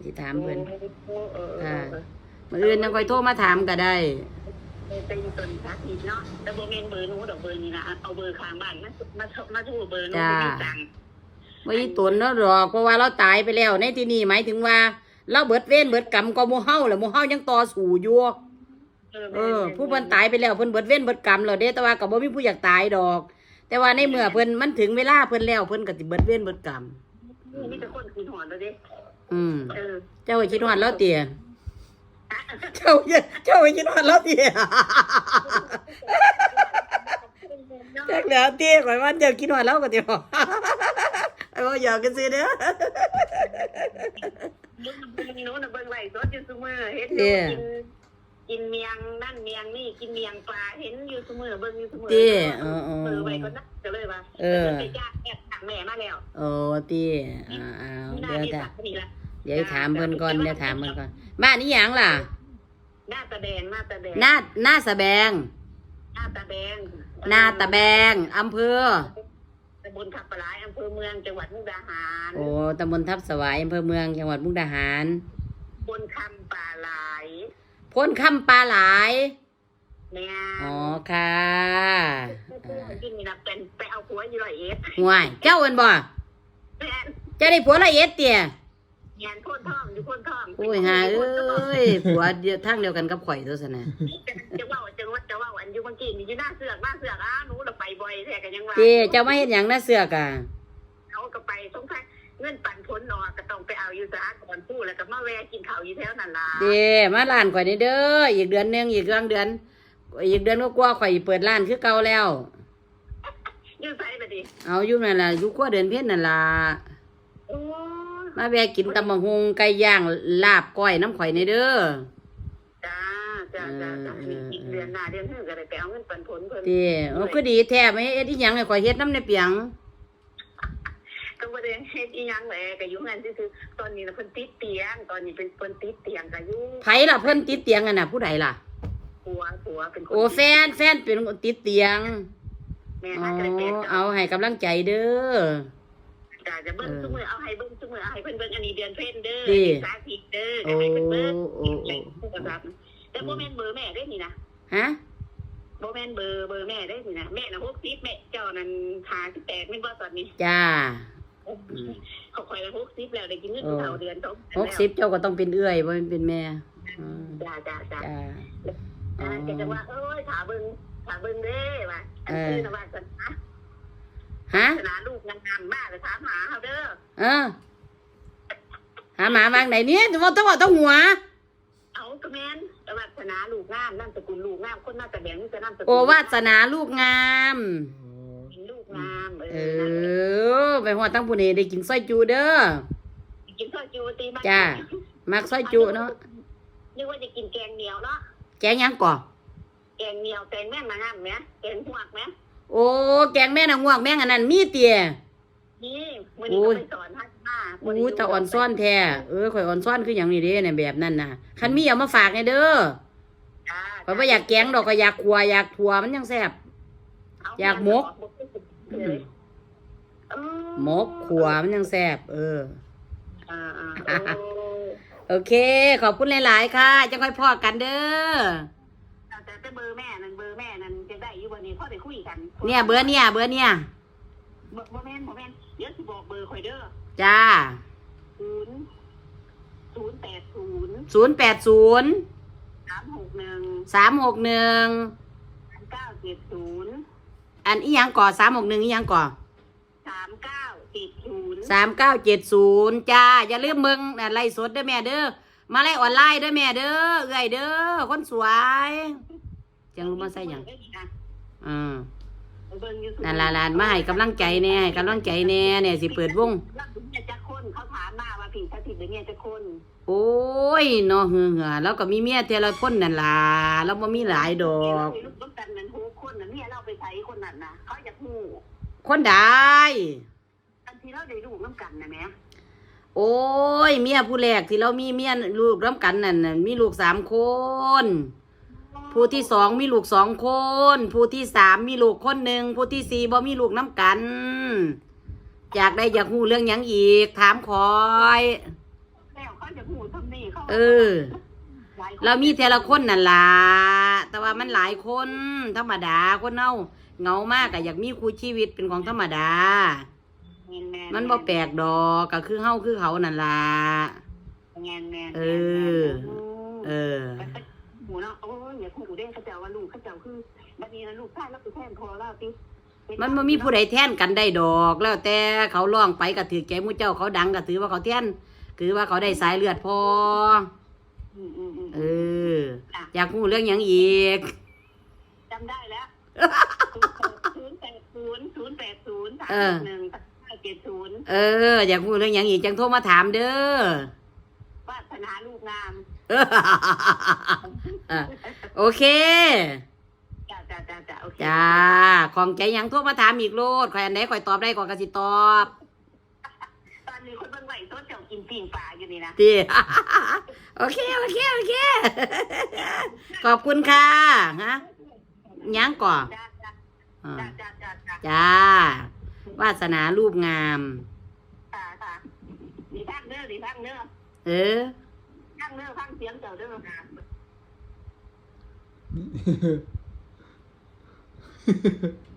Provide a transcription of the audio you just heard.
อาจสิถามเพิ่นโอ้เออเออค่ะเออมื้ออื่นยังค่อยโทรมาถามก็ได้เออเป็นต้นสาธิตเนาะแต่บ่แม่นเบอร์หนูดอกเบอร์นี่นะเอาเบอร์ข้างบ้านมามามาทูเบอร์หนูจ้าบ่มีตังค์บ่อีตนเนาะดอกเพราะว่าเราตายไปแล้วในที่นี้หมายถึงว่า เราเบิดเวรเบิดกรรมก็หมู่เฮาแหละหมู่เฮายังต่อสู้อยู่เออ ผู้เพิ่นตายไปแล้วเพิ่นเบิดเวรเบิดกรรมแล้วเด้แต่ว่าก็บ่มีผู้อยากตายดอก แต่ว่าในเมื่อเพิ่นมันถึงเวลาเพิ่นแล้วเพิ่นก็สิเบิดเวรเบิดกรรมมีแต่คนคืนหอนแล้วเด้ อืม เออเจ้าก็คิดฮอดแล้วเตี่ยเจ้าเจ้าก็คิดฮอดแล้วเตี่ยจักแล้วเตี่ยข่อยว่าเจ้าคิดฮอดแล้วก็เตี่ยไอ้บ่อยากกันซิเด้อมึงหนูน่ะเบิ่งไว้สดอยู่ซุมื้อเฮ็ดเด้กินกินเมียงนั่นเมียงนี่กินเมียงปลาเห็นอยู่ซุมื้อเบิ่งอยู่ซุมื้อเตี่ยเออเอเอออไว้ก็นักก็เลยว่าเออไปจ้างแอบถามแม่มาแล้วโอ้เตี่ยอ่าหน้าๆเดี๋ยวที่เดี๋ยวสักนี่ละ เดี๋ยวถามเพิ่นก่อนเดี๋ยวถามเพิ่นก่อนบ้านนี้หยังล่ะ หน้าตาแดงหน้าตาแดงหน้าหน้าสะแบงหน้าตาแดงหน้าตะแบงอำเภอ ตำบลขับปลายอำเภอเมืองจังหวัดมุกดาหารโอ้ตำบลทับสวายอำเภอเมืองจังหวัดมุกดาหารบนคำป่าหลายพ้นคำปลาหลาย แม่อ๋อค่ะอ่ากินนี่นะเป็นไปเอาผัวอยู่ร้อยเอ็ดห่วย เจ้าเอินบ่แม่เจ้าได้ผัวละเอียดเตี่ย งานพ่นท่องอยู่พ่นท่องโอ้ยหาเอ้ยผัวเดียวทางเดียวกันกับข่อยตัวสนะจะว่าจะว่าจะว่าอันอยู่บางกีนี่อยู่หน้าเสือกหน้าเสือกอ้าหนูเราไปบ่อยแท้กันยังว่าเจ้เจ้ามาเฮ็ดหยังน่าเสือกอะเขาก็ไปสงสัยเงินปันผลนอก็ต้องไปเอาอยู่สาก่อนผู้แล้วก็มาแวะกินข้าวอยู่แถวนั่นล่ะเจ้มาร้านข่อยนี่เด้ออีกเดือนหนึงอีกกลางเดือน อีกเดือนก็กว่าๆข่อยเปิดร้านคือเก่าแล้วอยู่ไสบัดนี้เอาอยู่นั่นล่ะอยู่กว่าเดือนเพ็ญนั่นล่ะโอ้ย มาแวะกินตำบักหุ่งไก่ย่างลาบก้อยน้ำข่อยในเด้อจ้าจ้าจ้าจ้ามีอีกเดือนหน้าเดือนหน้าก็ได้ไปเอาเงินปันผลเพิ่นเจ้โอ้คือดีแท้ไม่เอ็ดอีหยังให้ข่อยเฮ็ดน้ำในเปียงก็บ่ได้เฮ็ดอีหยังแหละก็อยู่งั้นซื่อๆตอนนี้น่ะเพิ่นติดเตียง ตอนนี้เป็นเพิ่นติดเตียงก็อยู่ไผล่ะเพิ่นติดเตียงกันน่ะผู้ใดล่ะผัวผัวเป็นคนโอ้แฟนแฟนเป็นคนติดเตียงแม่อ๋อน่าจะได้เป็นเอาให้กำลังใจเด้อ จ้าจะเบิ่งซุมื้อเอาให้เบิ่งซุมื้อเอาให้เพิ่นเบิ่งอันนี้เดือนเพ็ญเด้อดีสาธิตเด้อโอ้ก็ให้เพิ่นเบิ่งโอ้โอ้ครับแต่บ่แม่นเบอร์แม่ได้นี่นะฮะบ่แม่นเบอร์เบอร์แม่ได้นี่นะแม่น่ะ60แม่เจ้านั่น58แม่นบ่ตอนนี้จ้าเขาคอยละ60แล้วได้กินเงินโอ้เท่าเดือนสองหกสิบเจ้าก็ต้องเป็นเอื้อยบ่แม่นเป็นแม่อืมจ้าจ้าจ้าจ้าอ่าแกจะว่าเอ้ยถาเบิ่งถาเบิ่งเด้ว่าอันนี้นะว่าสันนะ ฮะศาสนาลูกงามๆมากเลยถามหาเฮาเด้อเออ หาหมาวางไหนเนี่ยต้องต้องบอกต้องหัว เอาก็แม่นแต่ว่าศาสนาลูกงามนามสกุลลูกงามคนน่าจะแบ่งนี่จะนามสกุลโอวาสนาลูกงามเป็นลูกงามเอเอออ ไปหัวตั้งผู้นี้ได้กินซอยจูเด้อ กินข้าวจูตีบ้านจ้า มักซอยจูเนาะ นึกว่าจะกินแกงเหนียวเนาะแกงหยังก่อแกงเหนียวแกงแม่งมางามไหมแกงหวกไหม โอ้ แกงแม่นางวกแม่งอันนั้นมีเตียนี่วันนี้ก็ไปสอนให้มาอู้ตะอ่อนซ่อนแท้เออข่อยอ่อนซ่อนคืออย่างนี้เด้เนี่ยแบบนั้นน่ะคันมีเอามาฝากไงเด้อข่อยบ่อยากแกงดอกก็อยากขัวอยากถั่วมันยังแซ่บ อยากหมก หมกขัวมันยังแซ่บเอออ่าอ่าโอ้โอเค ขอบคุณหลาย ๆ ค่ะ จะค่อยพอกันเด้อ แต่แต่เบอร์แม่นั่นเบอร์แม่นั่นจะได้อยู่วันนี้พ่อได้คุยกันเนี่ยเบอร์เนี่ย เบอร์เนี่ยเบอร์เบอร์แม่นเบอร์แม่นเดี๋ยวสิบอกเบอร์ข่อยเด้อจ้าศูนย์ศูนย์แปดศูนย์ศูนย์แปดศูนย์สามหกหนึ่งสามหกหนึ่งเก้าเจ็ดศูนย์อันอีหยังก่อสามหกหนึ่งอีหยังก่อสามเก้าเจ็ดศูนย์สามเก้าเจ็ดศูนย์จ้า อย่าลืมเบิ่งน่ะไล่สดเด้อแม่เด้อมาไล่ออนไลน์เด้อแม่เด้อเอื้อยเด้อคนสวย จังรู้มาใส่หยังอืมนั่นล่ะหลานมาให้กำลังใจแน่ให้กำลังใจแน่เนี่ยสิเปิดวงแล้วถึงเนี่ยจะคนเขาถามมาว่าผิดถ้าผิดหรือเนี่ยจะคนโอ้ยเนาะเหือเหือแล้วก็มีเมียเทละคนนั่นล่ะแล้วบ่มีหลายดอกลูกต้องกันนั้นหูคนนั้นเนี่ยเราไปใช้คนนั้นนะเขาจะหูคนได้อันที่เราได้ลูกน้ำกันนะแม่โอ้ย เมียผู้แรกที่เรามีเมียลูกร่วมกันนั่นน่ะมีลูกสามคน ผู้ที่สองมีลูกสองคน ผู้ที่สามมีลูกคนหนึ่งผู้ที่สี่บ่มีลูกน้ำกัน อยากได้อยากหูเรื่องหยังอีก ถามคอย แล้วเขาจะหูทำนี่เขาเออเรามีแต่ละคนนั่นล่ะ แต่ว่ามันหลายคนธรรมดาคนเฮาเหงามากก็อยากมีคู่ชีวิตเป็นของธรรมดามันบ่แปลกดอกก็คือเฮาคือเขานั่นล่ะ แงนแงนเออ เออ หูเนาะโอ้ยอย่าหูเด้เขาเจ้าว่าลูกเขาเจ้าคือบัดนี้นะลูกชายเราไปแทนพอแล้วติมันบ่มีผู้ใดแทนกันได้ดอก แล้วแต่เขาร้องไปก็ถือใจหมู่เจ้าเขาดังก็ถือว่าเขาแทนคือว่าเขาได้สายเลือดพออืมอืมอืมเออ อยากรู้เรื่องหยังอีกจำได้แล้วศูนย์แปดศูนย์ศูนย์แปดศูนย์สามเออหนึ่งห้าเจ็ดศูนย์เออ อยากรู้เรื่องหยังอีกจังโทรมาถามเด้อวาสนาลูกงามเออเออโอเค จ้าจ้าจ้าจ้าโอเคจ้า ของใจหยังโทรมาถามอีกโลดข่อยอันไหนข่อยตอบได้ข่อยก็สิตอบตอนนี้คนเบิ่งไหวโต๊ะเจ้ากินปิ่งปลาอยู่นี่นะดี โอเค โอเค โอเค ขอบคุณค่ะ ฮะหยังก่อนจ้าจ้าอ่าจ้าจ้าจ้าจ้าจ้าวาสนารูปงามค่ะค่ะดีพักเด้อดีพักเด้อเออ พักเด้อพักเสียงเจ้าเด้อค่ะ ねえ。